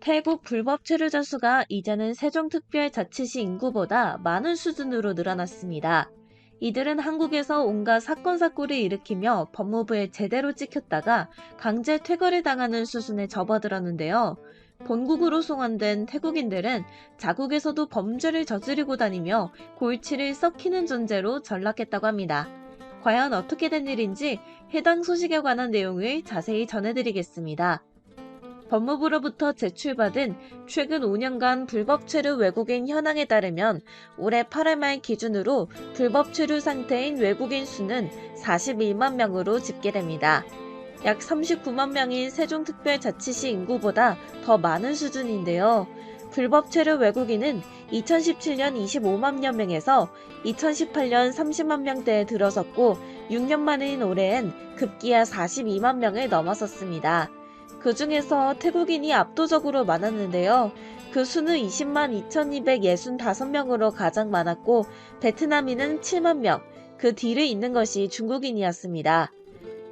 태국 불법 체류자 수가 이제는 세종특별자치시 인구보다 많은 수준으로 늘어났습니다. 이들은 한국에서 온갖 사건 사고를 일으키며 법무부에 제대로 찍혔다가 강제 퇴거를 당하는 수순에 접어들었는데요. 본국으로 송환된 태국인들은 자국에서도 범죄를 저지르고 다니며 골치를 썩히는 존재로 전락했다고 합니다. 과연 어떻게 된 일인지 해당 소식에 관한 내용을 자세히 전해드리겠습니다. 법무부로부터 제출받은 최근 5년간 불법 체류 외국인 현황에 따르면 올해 8월 말 기준으로 불법 체류 상태인 외국인 수는 41만 명으로 집계됩니다. 약 39만 명인 세종특별자치시 인구보다 더 많은 수준인데요. 불법 체류 외국인은 2017년 25만여 명에서 2018년 30만 명대에 들어섰고 6년 만인 올해엔 급기야 42만 명을 넘어섰습니다. 그 중에서 태국인이 압도적으로 많았는데요. 그 수는 20만 2265명으로 가장 많았고 베트남인은 7만 명, 그 뒤를 잇는 것이 중국인이었습니다.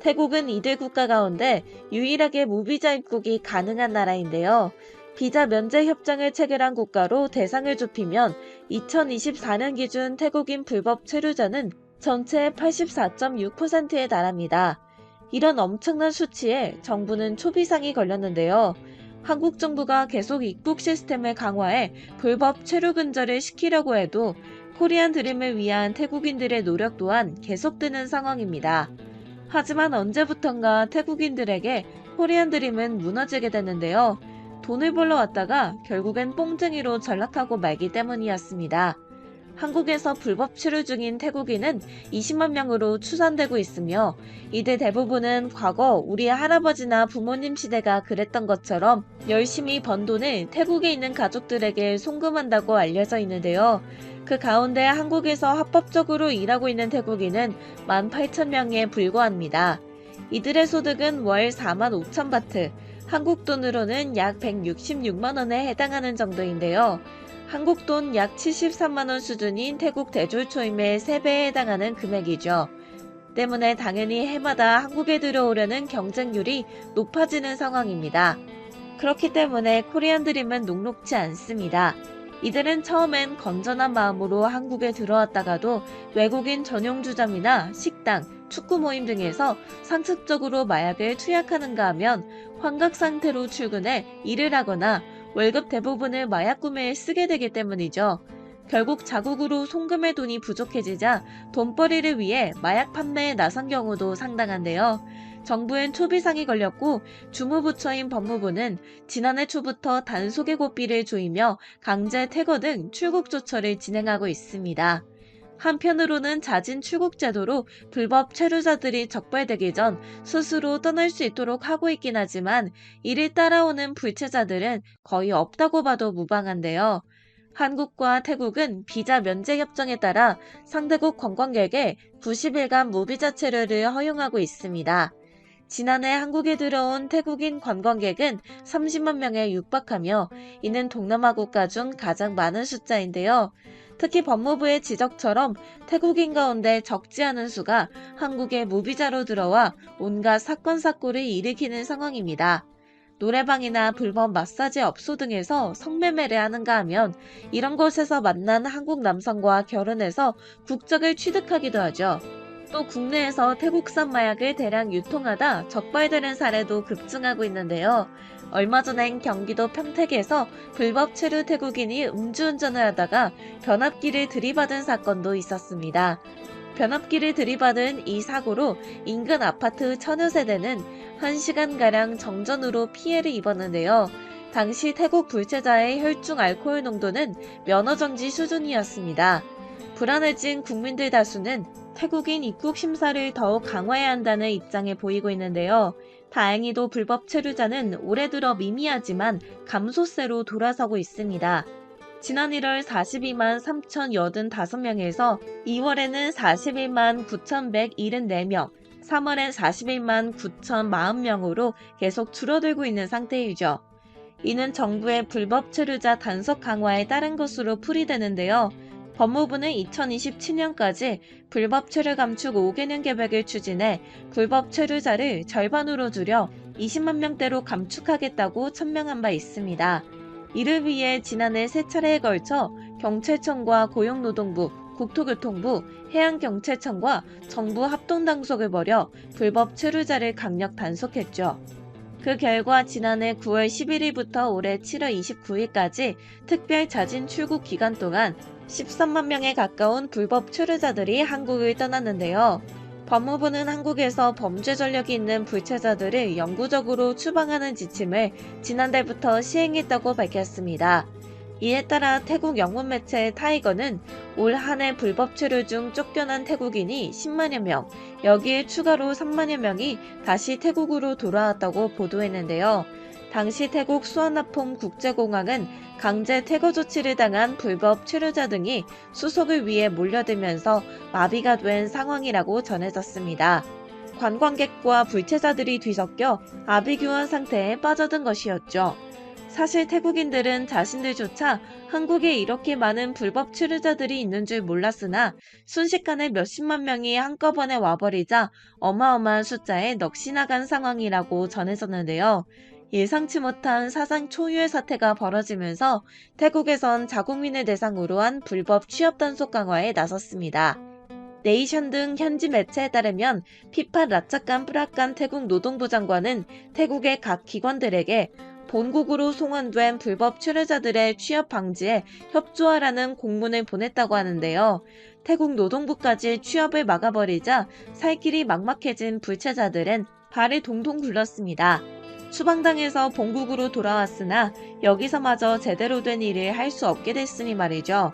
태국은 이들 국가 가운데 유일하게 무비자 입국이 가능한 나라인데요. 비자 면제 협정을 체결한 국가로 대상을 좁히면 2024년 기준 태국인 불법 체류자는 전체의 84.6%에 달합니다. 이런 엄청난 수치에 정부는 초비상이 걸렸는데요. 한국 정부가 계속 입국 시스템을 강화해 불법 체류 근절을 시키려고 해도 코리안 드림을 위한 태국인들의 노력 또한 계속되는 상황입니다. 하지만 언제부턴가 태국인들에게 코리안 드림은 무너지게 됐는데요. 돈을 벌러 왔다가 결국엔 뽕쟁이로 전락하고 말기 때문이었습니다. 한국에서 불법 체류 중인 태국인은 20만 명으로 추산되고 있으며 이들 대부분은 과거 우리 할아버지나 부모님 시대가 그랬던 것처럼 열심히 번 돈을 태국에 있는 가족들에게 송금한다고 알려져 있는데요. 그 가운데 한국에서 합법적으로 일하고 있는 태국인은 18,000명에 불과합니다. 이들의 소득은 월 4만 5천 바트, 한국 돈으로는 약 166만 원에 해당하는 정도인데요. 한국 돈 약 73만원 수준인 태국 대졸 초임의 3배에 해당하는 금액이죠. 때문에 당연히 해마다 한국에 들어오려는 경쟁률이 높아지는 상황입니다. 그렇기 때문에 코리안 드림은 녹록지 않습니다. 이들은 처음엔 건전한 마음으로 한국에 들어왔다가도 외국인 전용 주점이나 식당, 축구 모임 등에서 상습적으로 마약을 투약하는가 하면 환각 상태로 출근해 일을 하거나 월급 대부분을 마약 구매에 쓰게 되기 때문이죠. 결국 자국으로 송금의 돈이 부족해지자 돈벌이를 위해 마약 판매에 나선 경우도 상당한데요. 정부엔 초비상이 걸렸고 주무부처인 법무부는 지난해 초부터 단속의 고삐를 조이며 강제 퇴거 등 출국 조처를 진행하고 있습니다. 한편으로는 자진 출국 제도로 불법 체류자들이 적발되기 전 스스로 떠날 수 있도록 하고 있긴 하지만 이를 따라오는 불체자들은 거의 없다고 봐도 무방한데요. 한국과 태국은 비자 면제 협정에 따라 상대국 관광객에 90일간 무비자 체류를 허용하고 있습니다. 지난해 한국에 들어온 태국인 관광객은 30만 명에 육박하며 이는 동남아 국가 중 가장 많은 숫자인데요. 특히 법무부의 지적처럼 태국인 가운데 적지 않은 수가 한국에 무비자로 들어와 온갖 사건 사고를 일으키는 상황입니다. 노래방이나 불법 마사지 업소 등에서 성매매를 하는가 하면 이런 곳에서 만난 한국 남성과 결혼해서 국적을 취득하기도 하죠. 또 국내에서 태국산 마약을 대량 유통하다 적발되는 사례도 급증하고 있는데요. 얼마 전엔 경기도 평택에서 불법 체류 태국인이 음주운전을 하다가 변압기를 들이받은 사건도 있었습니다. 변압기를 들이받은 이 사고로 인근 아파트 천여 세대는 1시간가량 정전으로 피해를 입었는데요. 당시 태국 불체자의 혈중 알코올 농도는 면허정지 수준이었습니다. 불안해진 국민들 다수는 태국인 입국 심사를 더욱 강화해야 한다는 입장에 보이고 있는데요. 다행히도 불법 체류자는 올해 들어 미미하지만 감소세로 돌아서고 있습니다. 지난 1월 42만 3,085명에서 2월에는 41만 9,174명, 3월엔 41만 9,040명으로 계속 줄어들고 있는 상태이죠. 이는 정부의 불법 체류자 단속 강화에 따른 것으로 풀이되는데요. 법무부는 2027년까지 불법 체류 감축 5개년 계획을 추진해 불법 체류자를 절반으로 줄여 20만 명대로 감축하겠다고 천명한 바 있습니다. 이를 위해 지난해 세 차례에 걸쳐 경찰청과 고용노동부, 국토교통부, 해양경찰청과 정부 합동당속을 벌여 불법 체류자를 강력 단속했죠. 그 결과 지난해 9월 11일부터 올해 7월 29일까지 특별 자진 출국 기간 동안 13만 명에 가까운 불법 체류자들이 한국을 떠났는데요. 법무부는 한국에서 범죄 전력이 있는 불체자들을 영구적으로 추방하는 지침을 지난달부터 시행했다고 밝혔습니다. 이에 따라 태국 영문 매체 타이거는 올 한 해 불법 체류 중 쫓겨난 태국인이 10만여 명, 여기에 추가로 3만여 명이 다시 태국으로 돌아왔다고 보도했는데요. 당시 태국 수완나폼 국제공항은 강제 퇴거 조치를 당한 불법 체류자 등이 수속을 위해 몰려들면서 마비가 된 상황이라고 전해졌습니다. 관광객과 불체자들이 뒤섞여 아비규환 상태에 빠져든 것이었죠. 사실 태국인들은 자신들조차 한국에 이렇게 많은 불법 체류자들이 있는 줄 몰랐으나 순식간에 몇십만 명이 한꺼번에 와버리자 어마어마한 숫자에 넋이 나간 상황이라고 전해졌는데요. 예상치 못한 사상 초유의 사태가 벌어지면서 태국에선 자국민을 대상으로 한 불법 취업 단속 강화에 나섰습니다. 네이션 등 현지 매체에 따르면 피파 라차칸 프라칸 태국 노동부 장관은 태국의 각 기관들에게 본국으로 송환된 불법 체류자들의 취업 방지에 협조하라는 공문을 보냈다고 하는데요. 태국 노동부까지 취업을 막아버리자 살 길이 막막해진 불체자들은 발을 동동 굴렀습니다. 추방당해서 본국으로 돌아왔으나 여기서마저 제대로 된 일을 할 수 없게 됐으니 말이죠.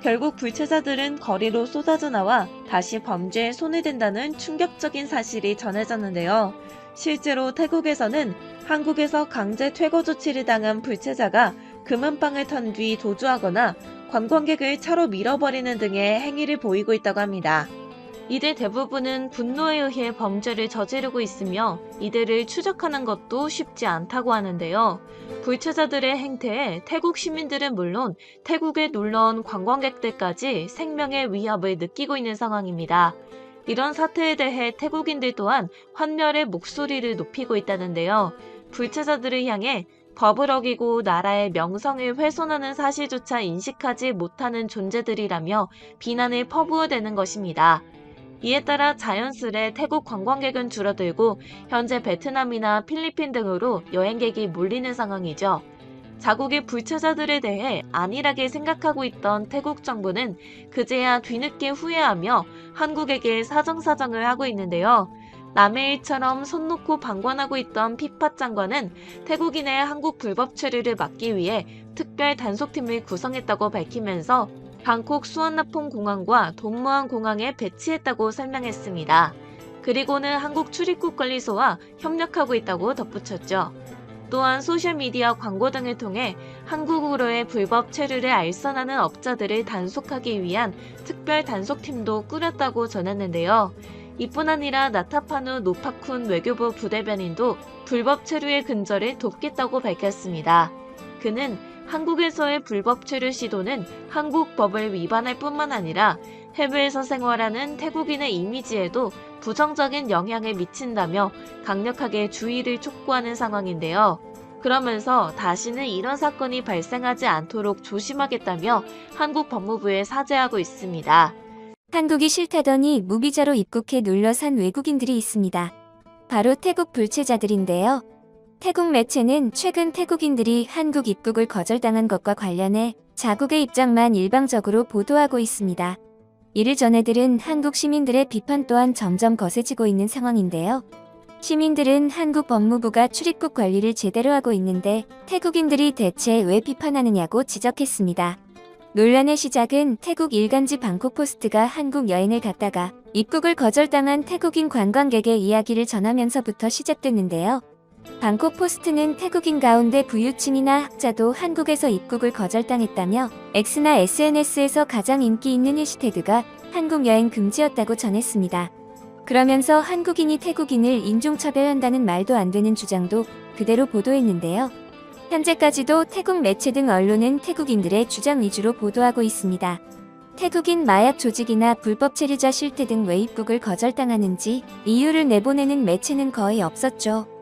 결국 불체자들은 거리로 쏟아져 나와 다시 범죄에 손을 댄다는 충격적인 사실이 전해졌는데요. 실제로 태국에서는 한국에서 강제 퇴거 조치를 당한 불체자가 금은방을 턴 뒤 도주하거나 관광객을 차로 밀어버리는 등의 행위를 보이고 있다고 합니다. 이들 대부분은 분노에 의해 범죄를 저지르고 있으며 이들을 추적하는 것도 쉽지 않다고 하는데요. 불체자들의 행태에 태국 시민들은 물론 태국에 놀러온 관광객들까지 생명의 위협을 느끼고 있는 상황입니다. 이런 사태에 대해 태국인들 또한 환멸의 목소리를 높이고 있다는데요. 불체자들을 향해 법을 어기고 나라의 명성을 훼손하는 사실조차 인식하지 못하는 존재들이라며 비난을 퍼부어대는 것입니다. 이에 따라 자연스레 태국 관광객은 줄어들고 현재 베트남이나 필리핀 등으로 여행객이 몰리는 상황이죠. 자국의 불체자들에 대해 안일하게 생각하고 있던 태국 정부는 그제야 뒤늦게 후회하며 한국에게 사정사정을 하고 있는데요. 남의 일처럼 손 놓고 방관하고 있던 피파 장관은 태국인의 한국 불법 체류를 막기 위해 특별 단속팀을 구성했다고 밝히면서 방콕 수완나폰 공항과 동무안 공항에 배치했다고 설명했습니다. 그리고는 한국 출입국 관리소와 협력하고 있다고 덧붙였죠. 또한 소셜미디어 광고 등을 통해 한국으로의 불법 체류를 알선하는 업자들을 단속하기 위한 특별 단속팀도 꾸렸다고 전했는데요. 이뿐 아니라 나타파누 노파쿤 외교부 부대변인도 불법 체류의 근절을 돕겠다고 밝혔습니다. 그는 한국에서의 불법 체류 시도는 한국 법을 위반할 뿐만 아니라 해외에서 생활하는 태국인의 이미지에도 부정적인 영향을 미친다며 강력하게 주의를 촉구하는 상황인데요. 그러면서 다시는 이런 사건이 발생하지 않도록 조심하겠다며 한국 법무부에 사죄하고 있습니다. 한국이 싫다더니 무비자로 입국해 눌러 산 외국인들이 있습니다. 바로 태국 불체자들인데요. 태국 매체는 최근 태국인들이 한국 입국을 거절당한 것과 관련해 자국의 입장만 일방적으로 보도하고 있습니다. 이를 전해들은 한국 시민들의 비판 또한 점점 거세지고 있는 상황인데요. 시민들은 한국 법무부가 출입국 관리를 제대로 하고 있는데 태국인들이 대체 왜 비판하느냐고 지적했습니다. 논란의 시작은 태국 일간지 방콕포스트가 한국 여행을 갔다가 입국을 거절당한 태국인 관광객의 이야기를 전하면서부터 시작됐는데요. 방콕 포스트는 태국인 가운데 부유층이나 학자도 한국에서 입국을 거절당했다며 X나 SNS에서 가장 인기 있는 해시태그가 한국 여행 금지였다고 전했습니다. 그러면서 한국인이 태국인을 인종차별한다는 말도 안 되는 주장도 그대로 보도했는데요. 현재까지도 태국 매체 등 언론은 태국인들의 주장 위주로 보도하고 있습니다. 태국인 마약 조직이나 불법 체류자 실태 등 왜 입국을 거절당하는지 이유를 내보내는 매체는 거의 없었죠.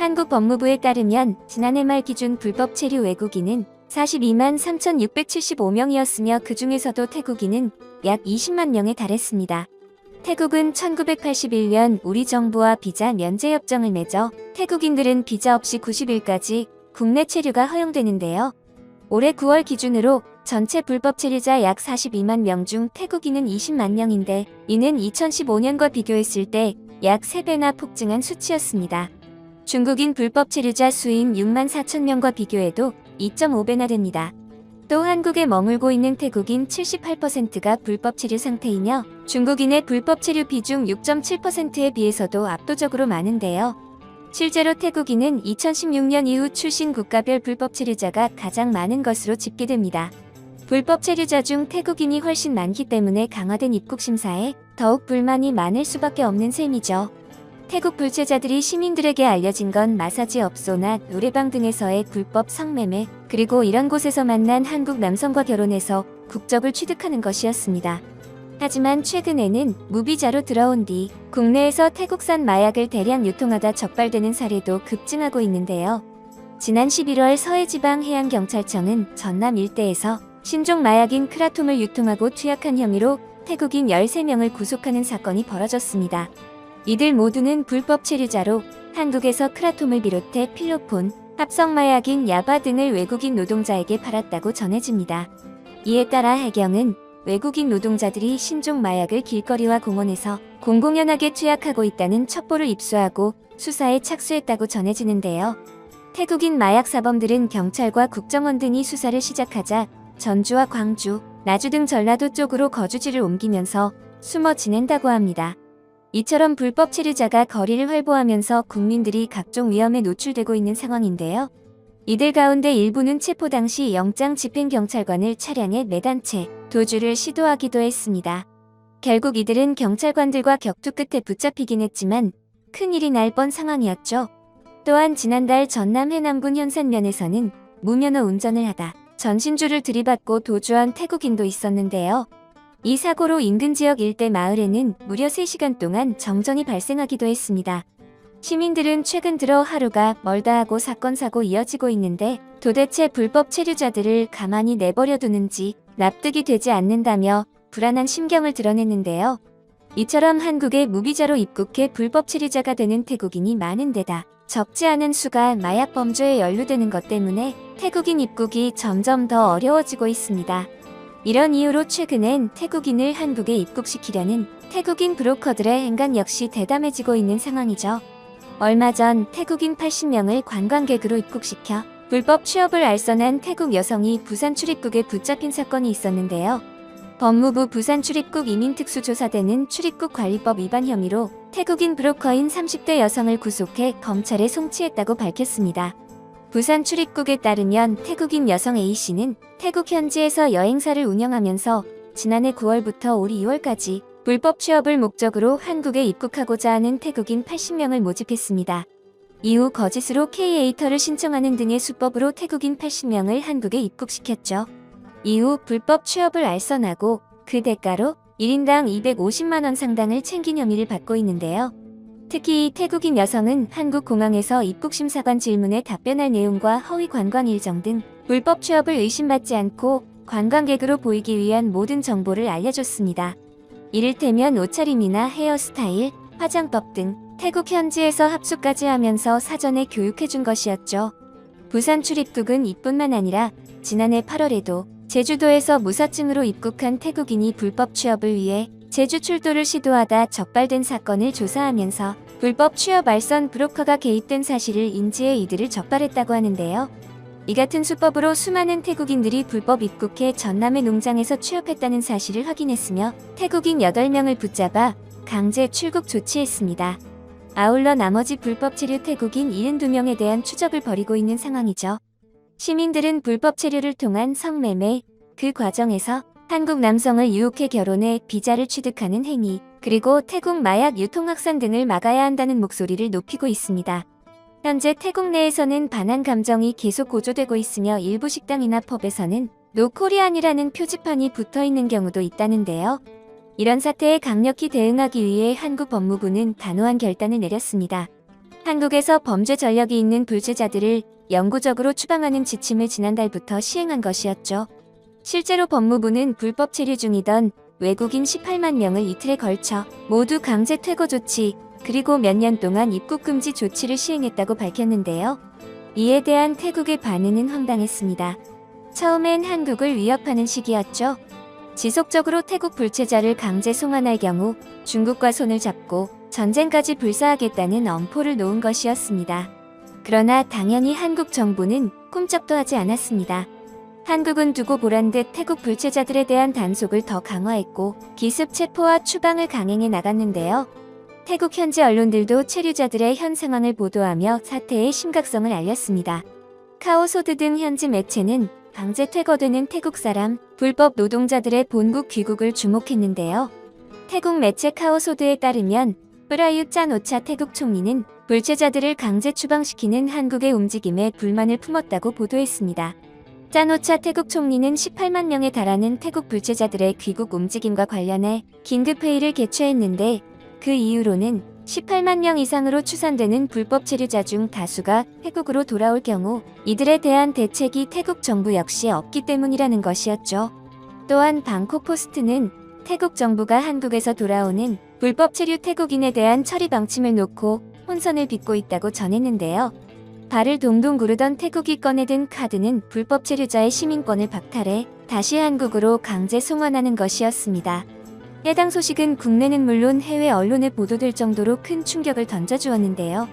한국 법무부에 따르면 지난해 말 기준 불법 체류 외국인은 42만 3,675명이었으며 그 중에서도 태국인은 약 20만 명에 달했습니다. 태국은 1981년 우리 정부와 비자 면제 협정을 맺어 태국인들은 비자 없이 90일까지 국내 체류가 허용되는데요. 올해 9월 기준으로 전체 불법 체류자 약 42만 명 중 태국인은 20만 명인데 이는 2015년과 비교했을 때 약 3배나 폭증한 수치였습니다. 중국인 불법 체류자 수인 6만 4천 명과 비교해도 2.5배나 됩니다. 또 한국에 머물고 있는 태국인 78%가 불법 체류 상태이며 중국인의 불법 체류 비중 6.7%에 비해서도 압도적으로 많은데요. 실제로 태국인은 2016년 이후 출신 국가별 불법 체류자가 가장 많은 것으로 집계됩니다. 불법 체류자 중 태국인이 훨씬 많기 때문에 강화된 입국 심사에 더욱 불만이 많을 수밖에 없는 셈이죠. 태국 불체자들이 시민들에게 알려진 건 마사지 업소나 노래방 등에서의 불법 성매매, 그리고 이런 곳에서 만난 한국 남성과 결혼해서 국적을 취득하는 것이었습니다. 하지만 최근에는 무비자로 들어온 뒤 국내에서 태국산 마약을 대량 유통하다 적발되는 사례도 급증하고 있는데요. 지난 11월 서해지방해양경찰청은 전남 일대에서 신종 마약인 크라톰을 유통하고 투약한 혐의로 태국인 13명을 구속하는 사건이 벌어졌습니다. 이들 모두는 불법 체류자로 한국에서 크라톰을 비롯해 필로폰, 합성마약인 야바 등을 외국인 노동자에게 팔았다고 전해집니다. 이에 따라 해경은 외국인 노동자들이 신종 마약을 길거리와 공원에서 공공연하게 투약하고 있다는 첩보를 입수하고 수사에 착수했다고 전해지는데요. 태국인 마약 사범들은 경찰과 국정원 등이 수사를 시작하자 전주와 광주, 나주 등 전라도 쪽으로 거주지를 옮기면서 숨어 지낸다고 합니다. 이처럼 불법 체류자가 거리를 활보하면서 국민들이 각종 위험에 노출되고 있는 상황인데요. 이들 가운데 일부는 체포 당시 영장 집행경찰관을 차량에 매단 채 도주를 시도하기도 했습니다. 결국 이들은 경찰관들과 격투 끝에 붙잡히긴 했지만 큰일이 날 뻔 상황이었죠. 또한 지난달 전남 해남군 현산면에서는 무면허 운전을 하다 전신주를 들이받고 도주한 태국인도 있었는데요. 이 사고로 인근 지역 일대 마을에는 무려 3시간 동안 정전이 발생하기도 했습니다. 시민들은 최근 들어 하루가 멀다 하고 사건 사고 이어지고 있는데 도대체 불법 체류자들을 가만히 내버려 두는지 납득이 되지 않는다며 불안한 심경을 드러냈는데요. 이처럼 한국에 무비자로 입국해 불법 체류자가 되는 태국인이 많은 데다 적지 않은 수가 마약 범죄에 연루되는 것 때문에 태국인 입국이 점점 더 어려워지고 있습니다. 이런 이유로 최근엔 태국인을 한국에 입국시키려는 태국인 브로커들의 행간 역시 대담해지고 있는 상황이죠. 얼마 전 태국인 80명을 관광객으로 입국시켜 불법 취업을 알선한 태국 여성이 부산 출입국에 붙잡힌 사건이 있었는데요. 법무부 부산 출입국 이민특수조사대는 출입국 관리법 위반 혐의로 태국인 브로커인 30대 여성을 구속해 검찰에 송치했다고 밝혔습니다. 부산 출입국에 따르면 태국인 여성 A씨는 태국 현지에서 여행사를 운영하면서 지난해 9월부터 올 2월까지 불법 취업을 목적으로 한국에 입국하고자 하는 태국인 80명을 모집했습니다. 이후 거짓으로 K-에이터를 신청하는 등의 수법으로 태국인 80명을 한국에 입국시켰죠. 이후 불법 취업을 알선하고 그 대가로 1인당 250만원 상당을 챙긴 혐의를 받고 있는데요. 특히 이 태국인 여성은 한국 공항에서 입국 심사관 질문에 답변할 내용과 허위 관광 일정 등 불법 취업을 의심받지 않고 관광객으로 보이기 위한 모든 정보를 알려줬습니다. 이를테면 옷차림이나 헤어스타일, 화장법 등 태국 현지에서 합숙까지 하면서 사전에 교육해준 것이었죠. 부산 출입국은 이뿐만 아니라 지난해 8월에도 제주도에서 무사증으로 입국한 태국인이 불법 취업을 위해 제주 출도를 시도하다 적발된 사건을 조사하면서 불법 취업 알선 브로커가 개입된 사실을 인지해 이들을 적발했다고 하는데요. 이 같은 수법으로 수많은 태국인들이 불법 입국해 전남의 농장에서 취업했다는 사실을 확인했으며 태국인 8명을 붙잡아 강제 출국 조치했습니다. 아울러 나머지 불법 체류 태국인 72명에 대한 추적을 벌이고 있는 상황이죠. 시민들은 불법 체류를 통한 성매매, 그 과정에서 한국 남성을 유혹해 결혼해 비자를 취득하는 행위, 그리고 태국 마약 유통 확산 등을 막아야 한다는 목소리를 높이고 있습니다. 현재 태국 내에서는 반한 감정이 계속 고조되고 있으며 일부 식당이나 펍에서는 노코리안이라는 표지판이 붙어 있는 경우도 있다는데요. 이런 사태에 강력히 대응하기 위해 한국 법무부는 단호한 결단을 내렸습니다. 한국에서 범죄 전력이 있는 불체자들을 영구적으로 추방하는 지침을 지난달부터 시행한 것이었죠. 실제로 법무부는 불법 체류 중이던 외국인 18만 명을 이틀에 걸쳐 모두 강제 퇴거 조치, 그리고 몇 년 동안 입국 금지 조치를 시행했다고 밝혔는데요. 이에 대한 태국의 반응은 황당했습니다. 처음엔 한국을 위협하는 시기였죠. 지속적으로 태국 불체자를 강제 송환할 경우 중국과 손을 잡고 전쟁까지 불사하겠다는 엄포를 놓은 것이었습니다. 그러나 당연히 한국 정부는 꼼짝도 하지 않았습니다. 한국은 두고 보란 듯 태국 불체자들에 대한 단속을 더 강화했고 기습 체포와 추방을 강행해 나갔는데요. 태국 현지 언론들도 체류자들의 현 상황을 보도하며 사태의 심각성을 알렸습니다. 카오소드 등 현지 매체는 강제 퇴거되는 태국 사람, 불법 노동자들의 본국 귀국을 주목했는데요. 태국 매체 카오소드에 따르면 프라유 짠오차 태국 총리는 불체자들을 강제 추방시키는 한국의 움직임에 불만을 품었다고 보도했습니다. 짠오차 태국 총리는 18만 명에 달하는 태국 불체자들의 귀국 움직임과 관련해 긴급회의를 개최했는데 그 이유로는 18만 명 이상으로 추산되는 불법 체류자 중 다수가 태국으로 돌아올 경우 이들에 대한 대책이 태국 정부 역시 없기 때문이라는 것이었죠. 또한 방콕 포스트는 태국 정부가 한국에서 돌아오는 불법 체류 태국인에 대한 처리 방침을 놓고 혼선을 빚고 있다고 전했는데요. 발을 동동 구르던 태국이 꺼내든 카드는 불법 체류자의 시민권을 박탈해 다시 한국으로 강제 송환하는 것이었습니다. 해당 소식은 국내는 물론 해외 언론에 보도될 정도로 큰 충격을 던져주었는데요.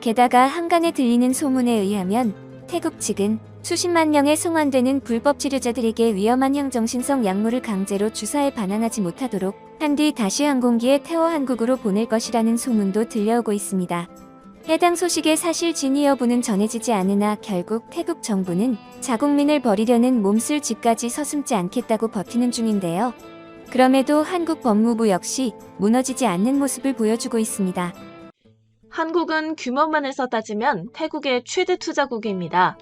게다가 한간에 들리는 소문에 의하면 태국 측은 수십만 명의 송환되는 불법 치료자들에게 위험한 형정신성 약물을 강제로 주사에 반항하지 못하도록 한 뒤 다시 항공기에 태워 한국으로 보낼 것이라는 소문도 들려오고 있습니다. 해당 소식의 사실 진위 여부는 전해지지 않으나 결국 태국 정부는 자국민을 버리려는 몸쓸 짓까지 서슴지 않겠다고 버티는 중인데요. 그럼에도 한국 법무부 역시 무너지지 않는 모습을 보여주고 있습니다. 한국은 규모만에서 따지면 태국의 최대 투자국입니다.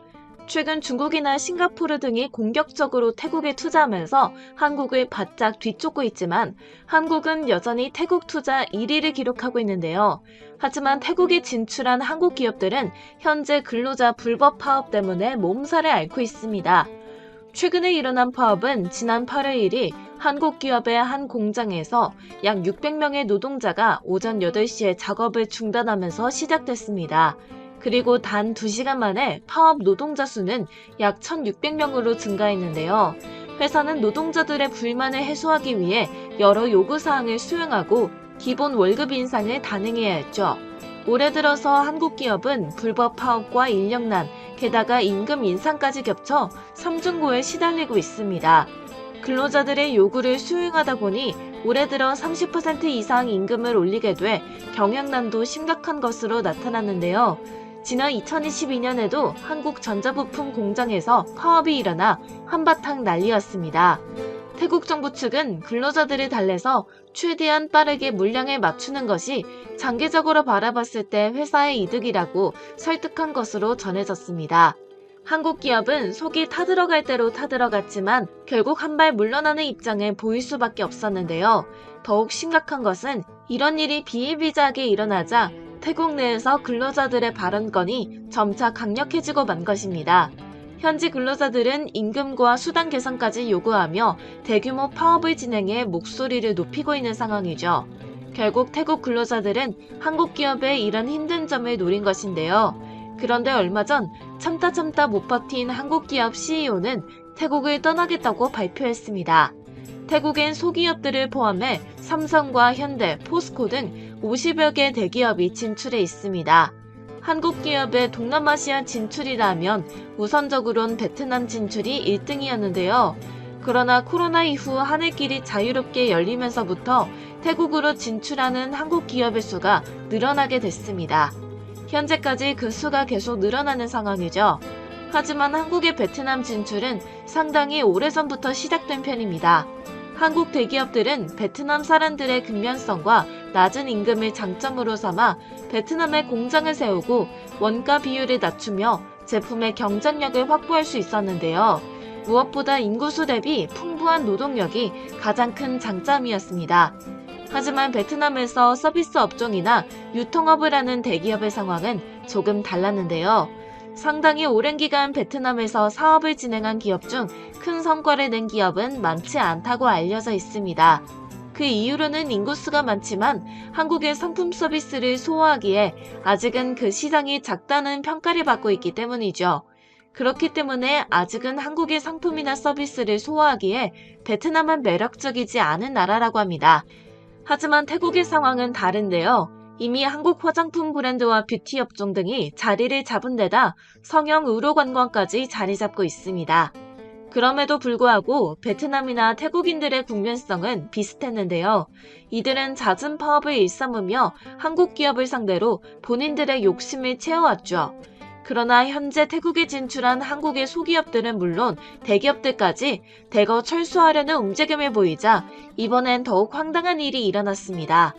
최근 중국이나 싱가포르 등이 공격적으로 태국에 투자하면서 한국을 바짝 뒤쫓고 있지만 한국은 여전히 태국 투자 1위를 기록하고 있는데요. 하지만 태국에 진출한 한국 기업들은 현재 근로자 불법 파업 때문에 몸살을 앓고 있습니다. 최근에 일어난 파업은 지난 8월 1일 한국 기업의 한 공장에서 약 600명의 노동자가 오전 8시에 작업을 중단하면서 시작됐습니다. 그리고 단 2시간 만에 파업 노동자 수는 약 1,600명으로 증가했는데요. 회사는 노동자들의 불만을 해소하기 위해 여러 요구사항을 수용하고 기본 월급 인상을 단행해야 했죠. 올해 들어서 한국 기업은 불법 파업과 인력난, 게다가 임금 인상까지 겹쳐 삼중고에 시달리고 있습니다. 근로자들의 요구를 수용하다 보니 올해 들어 30% 이상 임금을 올리게 돼 경영난도 심각한 것으로 나타났는데요. 지난 2022년에도 한국 전자부품 공장에서 파업이 일어나 한바탕 난리였습니다. 태국 정부 측은 근로자들을 달래서 최대한 빠르게 물량에 맞추는 것이 장기적으로 바라봤을 때 회사의 이득이라고 설득한 것으로 전해졌습니다. 한국 기업은 속이 타들어갈 대로 타들어갔지만 결국 한 발 물러나는 입장을 보일 수밖에 없었는데요. 더욱 심각한 것은 이런 일이 비일비재하게 일어나자 태국 내에서 근로자들의 발언권이 점차 강력해지고 만 것입니다. 현지 근로자들은 임금과 수당 개선까지 요구하며 대규모 파업을 진행해 목소리를 높이고 있는 상황이죠. 결국 태국 근로자들은 한국 기업의 이런 힘든 점을 노린 것인데요. 그런데 얼마 전 참다 참다 못 버틴 한국 기업 CEO는 태국을 떠나겠다고 발표했습니다. 태국엔 소기업들을 포함해 삼성과 현대, 포스코 등 50여 개 대기업이 진출해 있습니다. 한국 기업의 동남아시아 진출이라면 우선적으론 베트남 진출이 1등이었는데요. 그러나 코로나 이후 하늘길이 자유롭게 열리면서부터 태국으로 진출하는 한국 기업의 수가 늘어나게 됐습니다. 현재까지 그 수가 계속 늘어나는 상황이죠. 하지만 한국의 베트남 진출은 상당히 오래전부터 시작된 편입니다. 한국 대기업들은 베트남 사람들의 근면성과 낮은 임금을 장점으로 삼아 베트남에 공장을 세우고 원가 비율을 낮추며 제품의 경쟁력을 확보할 수 있었는데요. 무엇보다 인구수 대비 풍부한 노동력이 가장 큰 장점이었습니다. 하지만 베트남에서 서비스 업종이나 유통업을 하는 대기업의 상황은 조금 달랐는데요. 상당히 오랜 기간 베트남에서 사업을 진행한 기업 중 큰 성과를 낸 기업은 많지 않다고 알려져 있습니다. 그 이유로는 인구수가 많지만 한국의 상품 서비스를 소화하기에 아직은 그 시장이 작다는 평가를 받고 있기 때문이죠. 그렇기 때문에 아직은 한국의 상품이나 서비스를 소화하기에 베트남은 매력적이지 않은 나라라고 합니다. 하지만 태국의 상황은 다른데요. 이미 한국 화장품 브랜드와 뷰티 업종 등이 자리를 잡은 데다 성형 의료 관광까지 자리 잡고 있습니다. 그럼에도 불구하고 베트남이나 태국인들의 국면성은 비슷했는데요. 이들은 잦은 파업을 일삼으며 한국 기업을 상대로 본인들의 욕심을 채워왔죠. 그러나 현재 태국에 진출한 한국의 소기업들은 물론 대기업들까지 대거 철수하려는 움직임을 보이자 이번엔 더욱 황당한 일이 일어났습니다.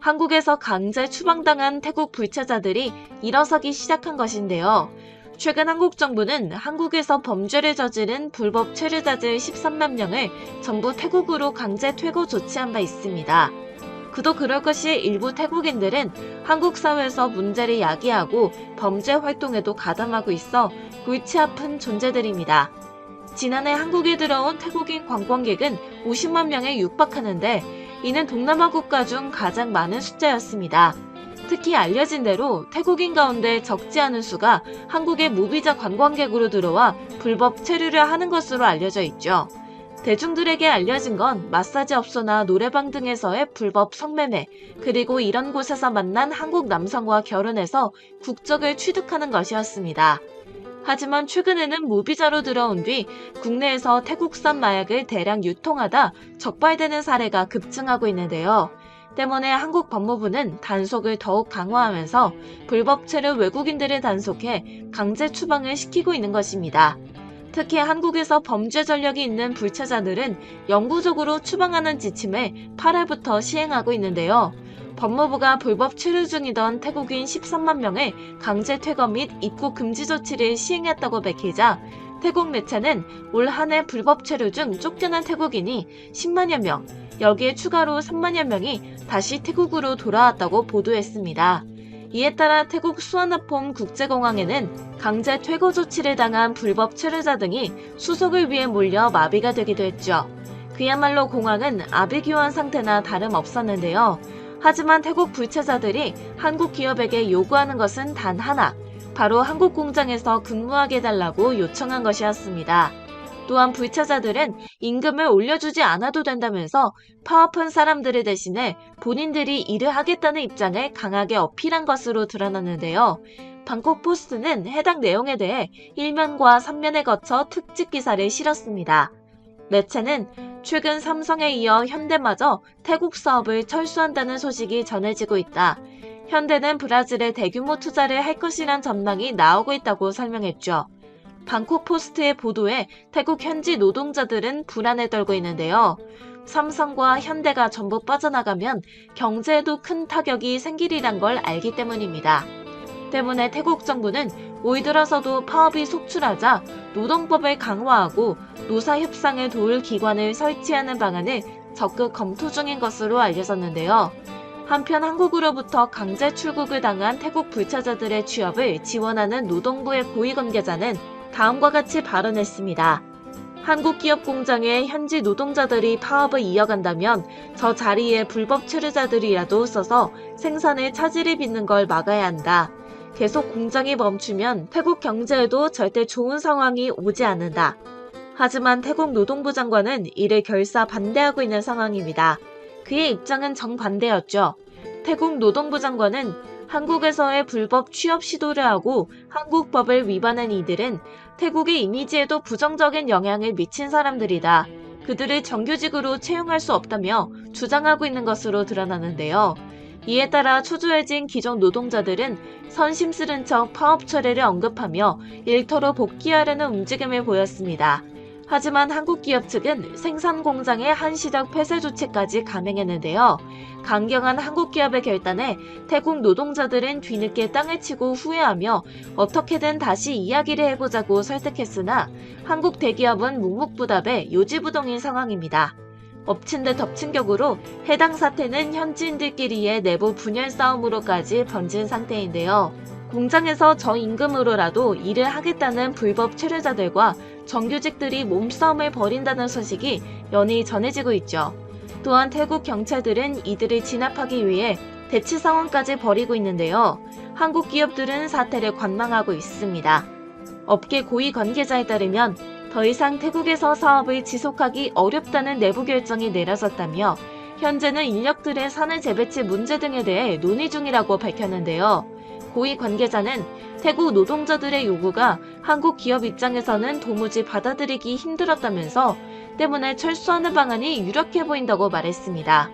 한국에서 강제 추방당한 태국 불체자들이 일어서기 시작한 것인데요. 최근 한국 정부는 한국에서 범죄를 저지른 불법 체류자들 13만 명을 전부 태국으로 강제 퇴거 조치한 바 있습니다. 그도 그럴 것이 일부 태국인들은 한국 사회에서 문제를 야기하고 범죄 활동에도 가담하고 있어 골치 아픈 존재들입니다. 지난해 한국에 들어온 태국인 관광객은 50만 명에 육박하는데 이는 동남아 국가 중 가장 많은 숫자였습니다. 특히 알려진 대로 태국인 가운데 적지 않은 수가 한국의 무비자 관광객으로 들어와 불법 체류를 하는 것으로 알려져 있죠. 대중들에게 알려진 건 마사지 업소나 노래방 등에서의 불법 성매매, 그리고 이런 곳에서 만난 한국 남성과 결혼해서 국적을 취득하는 것이었습니다. 하지만 최근에는 무비자로 들어온 뒤 국내에서 태국산 마약을 대량 유통하다 적발되는 사례가 급증하고 있는데요. 때문에 한국 법무부는 단속을 더욱 강화하면서 불법 체류 외국인들을 단속해 강제 추방을 시키고 있는 것입니다. 특히 한국에서 범죄 전력이 있는 불체자들은 영구적으로 추방하는 지침을 8월부터 시행하고 있는데요. 법무부가 불법 체류 중이던 태국인 13만 명을 강제 퇴거 및 입국 금지 조치를 시행했다고 밝히자 태국 매체는 올 한 해 불법 체류 중 쫓겨난 태국인이 10만여 명, 여기에 추가로 3만여 명이 다시 태국으로 돌아왔다고 보도했습니다. 이에 따라 태국 수완나폼 국제공항에는 강제 퇴거 조치를 당한 불법 체류자 등이 수속을 위해 몰려 마비가 되기도 했죠. 그야말로 공항은 아비규환 상태나 다름없었는데요. 하지만 태국 불체자들이 한국 기업에게 요구하는 것은 단 하나, 바로 한국 공장에서 근무하게 해달라고 요청한 것이었습니다. 또한 불체자들은 임금을 올려주지 않아도 된다면서 파업한 사람들을 대신해 본인들이 일을 하겠다는 입장을 강하게 어필한 것으로 드러났는데요. 방콕 포스트는 해당 내용에 대해 1면과 3면에 거쳐 특집 기사를 실었습니다. 매체는 최근 삼성에 이어 현대마저 태국 사업을 철수한다는 소식이 전해지고 있다. 현대는 브라질에 대규모 투자를 할 것이란 전망이 나오고 있다고 설명했죠. 방콕 포스트의 보도에 태국 현지 노동자들은 불안에 떨고 있는데요. 삼성과 현대가 전부 빠져나가면 경제에도 큰 타격이 생기리란 걸 알기 때문입니다. 때문에 태국 정부는 올 들어서도 파업이 속출하자 노동법을 강화하고 노사 협상을 도울 기관을 설치하는 방안을 적극 검토 중인 것으로 알려졌는데요. 한편 한국으로부터 강제 출국을 당한 태국 불체자들의 취업을 지원하는 노동부의 고위 관계자는 다음과 같이 발언했습니다. 한국 기업 공장의 현지 노동자들이 파업을 이어간다면 저 자리에 불법 체류자들이라도 써서 생산을 차질을 빚는 걸 막아야 한다. 계속 공장이 멈추면 태국 경제에도 절대 좋은 상황이 오지 않는다. 하지만 태국 노동부 장관은 이를 결사 반대하고 있는 상황입니다. 그의 입장은 정반대였죠. 태국 노동부 장관은 한국에서의 불법 취업 시도를 하고 한국 법을 위반한 이들은 태국의 이미지에도 부정적인 영향을 미친 사람들이다. 그들을 정규직으로 채용할 수 없다며 주장하고 있는 것으로 드러나는데요. 이에 따라 초조해진 기존 노동자들은 선심 쓰는 척 파업 철회를 언급하며 일터로 복귀하려는 움직임을 보였습니다. 하지만 한국 기업 측은 생산 공장의 한시적 폐쇄 조치까지 감행했는데요. 강경한 한국 기업의 결단에 태국 노동자들은 뒤늦게 땅을 치고 후회하며 어떻게든 다시 이야기를 해보자고 설득했으나 한국 대기업은 묵묵부답에 요지부동인 상황입니다. 엎친 데 덮친 격으로 해당 사태는 현지인들끼리의 내부 분열 싸움으로까지 번진 상태인데요. 공장에서 저임금으로라도 일을 하겠다는 불법 체류자들과 정규직들이 몸싸움을 벌인다는 소식이 연이 전해지고 있죠. 또한 태국 경찰들은 이들을 진압하기 위해 대치 상황까지 벌이고 있는데요. 한국 기업들은 사태를 관망하고 있습니다. 업계 고위 관계자에 따르면 더 이상 태국에서 사업을 지속하기 어렵다는 내부 결정이 내려졌다며 현재는 인력들의 산을 재배치 문제 등에 대해 논의 중이라고 밝혔는데요. 고위 관계자는 태국 노동자들의 요구가 한국 기업 입장에서는 도무지 받아들이기 힘들었다면서 때문에 철수하는 방안이 유력해 보인다고 말했습니다.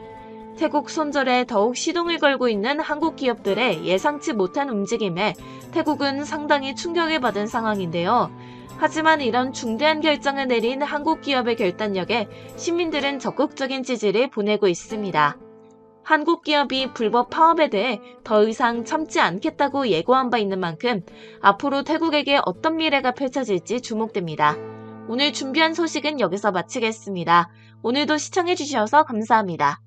태국 손절에 더욱 시동을 걸고 있는 한국 기업들의 예상치 못한 움직임에 태국은 상당히 충격을 받은 상황인데요. 하지만 이런 중대한 결정을 내린 한국 기업의 결단력에 시민들은 적극적인 지지를 보내고 있습니다. 한국 기업이 불법 파업에 대해 더 이상 참지 않겠다고 예고한 바 있는 만큼 앞으로 태국에게 어떤 미래가 펼쳐질지 주목됩니다. 오늘 준비한 소식은 여기서 마치겠습니다. 오늘도 시청해주셔서 감사합니다.